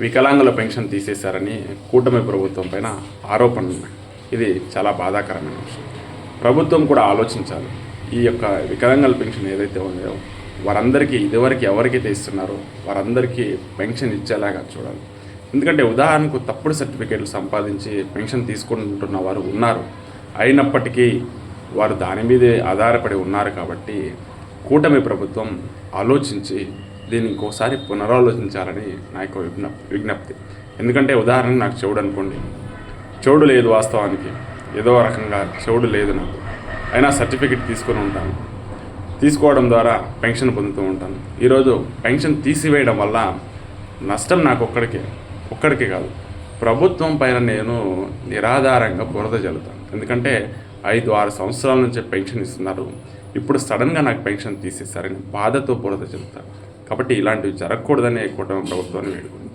వికలాంగుల పెన్షన్ తీసేశారని కూటమి ప్రభుత్వం పైన ఆరోపణలు ఉన్నాయి. ఇది చాలా బాధాకరమైన విషయం. ప్రభుత్వం కూడా ఆలోచించాలి. ఈ యొక్క వికలాంగుల పెన్షన్ ఏదైతే ఉందో వారందరికీ ఇదివరకు ఎవరికైతే ఇస్తున్నారో వారందరికీ పెన్షన్ ఇచ్చేలాగా చూడాలి. ఎందుకంటే ఉదాహరణకు తప్పుడు సర్టిఫికేట్లు సంపాదించి పెన్షన్ తీసుకుంటున్న వారు ఉన్నారు. అయినప్పటికీ వారు దాని మీదే ఆధారపడి ఉన్నారు కాబట్టి కూటమి ప్రభుత్వం ఆలోచించి దీన్ని ఇంకోసారి పునరాలోచించాలని నా యొక్క విజ్ఞప్తి. ఎందుకంటే ఉదాహరణ నాకు చెవుడు అనుకోండి. చెవుడు లేదు వాస్తవానికి. ఏదో రకంగా చెవుడు లేదు నాకు. అయినా సర్టిఫికెట్ తీసుకొని ఉంటాను. తీసుకోవడం ద్వారా పెన్షన్ పొందుతూ ఉంటాను. ఈరోజు పెన్షన్ తీసివేయడం వల్ల నష్టం నాకు ఒక్కడికే ఒక్కడికే కాదు. ప్రభుత్వం పైన నేను నిరాధారంగా బురద జల్లుతాను. ఎందుకంటే ఐదు ఆరు సంవత్సరాల నుంచి పెన్షన్ ఇస్తున్నారు. ఇప్పుడు సడన్గా నాకు పెన్షన్ తీసేస్తారని బాధతో బురద జల్లుతాను. కాబట్టి ఇలాంటివి జరగకూడదనే కూటమి ప్రభుత్వాన్ని వేడుకుంటున్నాను